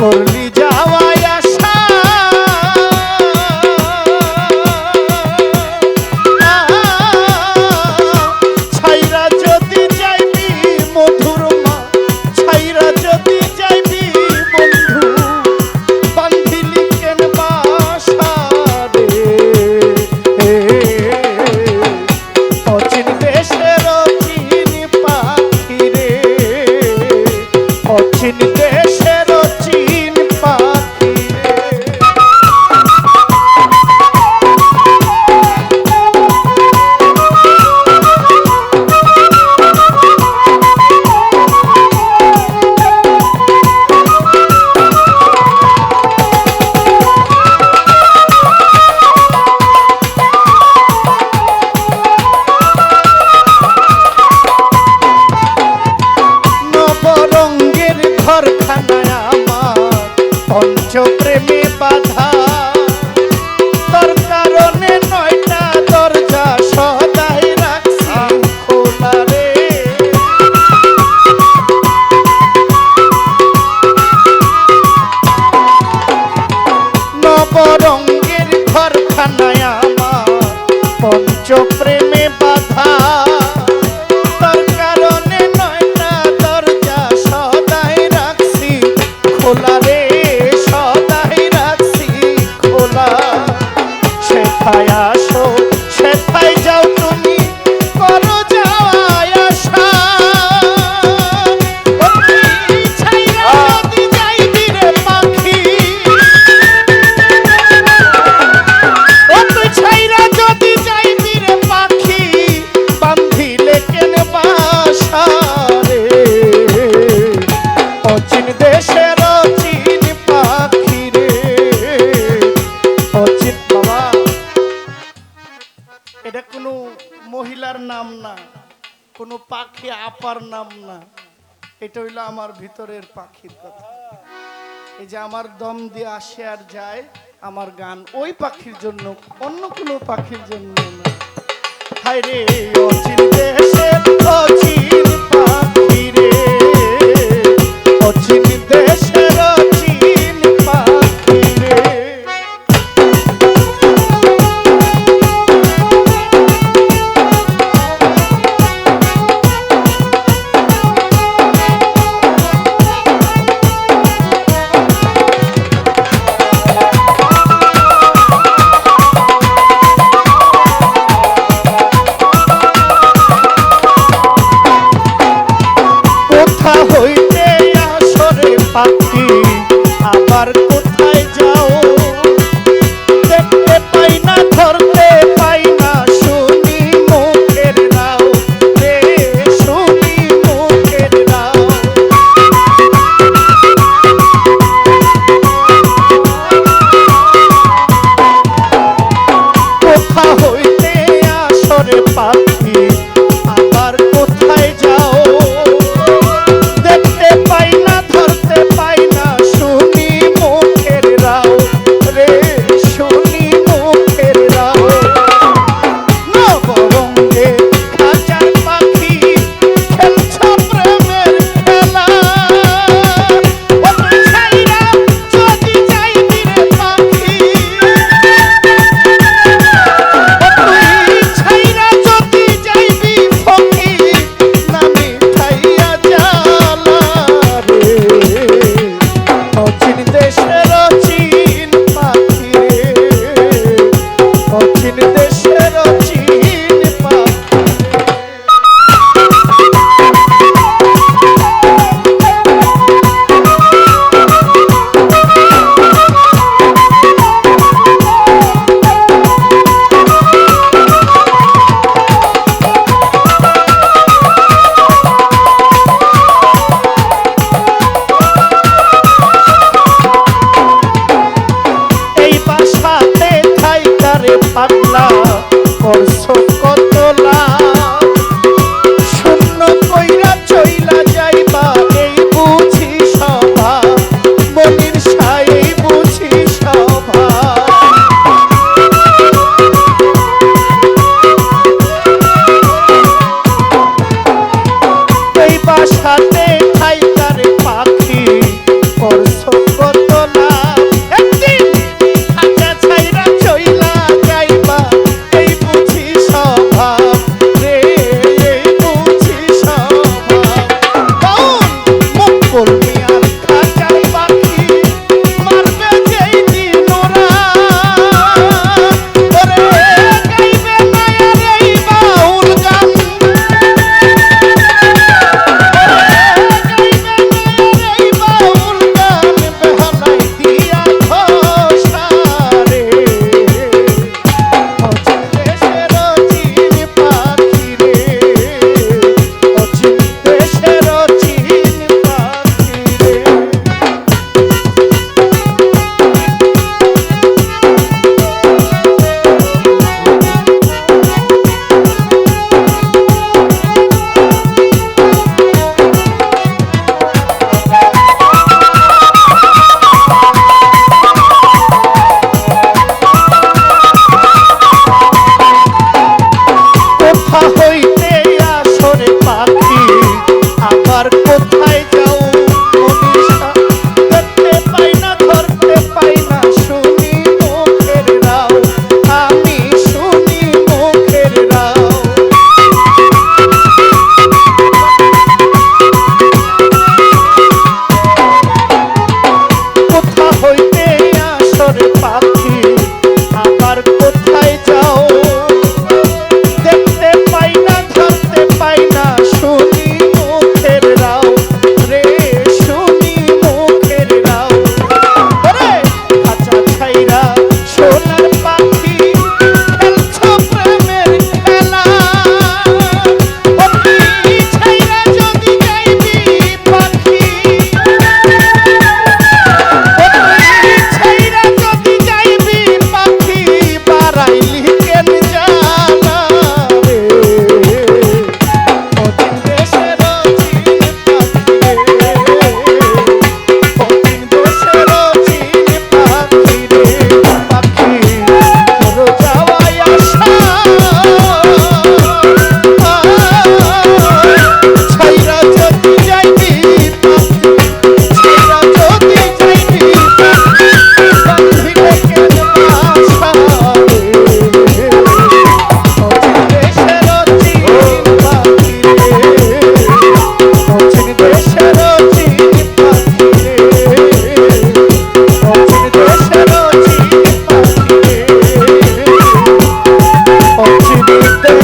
করলি যাওয়াই আশা। ছাইরা যদি যাইবি মধুর মা, ছাইরা যদি যাইবি বন্ধু, বান্ধিলি কেন বাসা রে? অচিন দেশের অচিন পাখি অচিন দেশের ঘরখানায় আমার পঞ্চপ্রেমে বাধা খোলা রে। পাখি আপার নাম না। এটা হইল আমার ভিতরের পাখির কথা। এই যে আমার দম দিয়ে আসে আর যায়, আমার গান ওই পাখির জন্য, অন্য কোনো পাখির জন্য না। হায় রে, অচিন দেশে অচিন পাখি রে। কোথায় যাও? আশাতে থাইকারে পাগলা করছ কতলা? Tem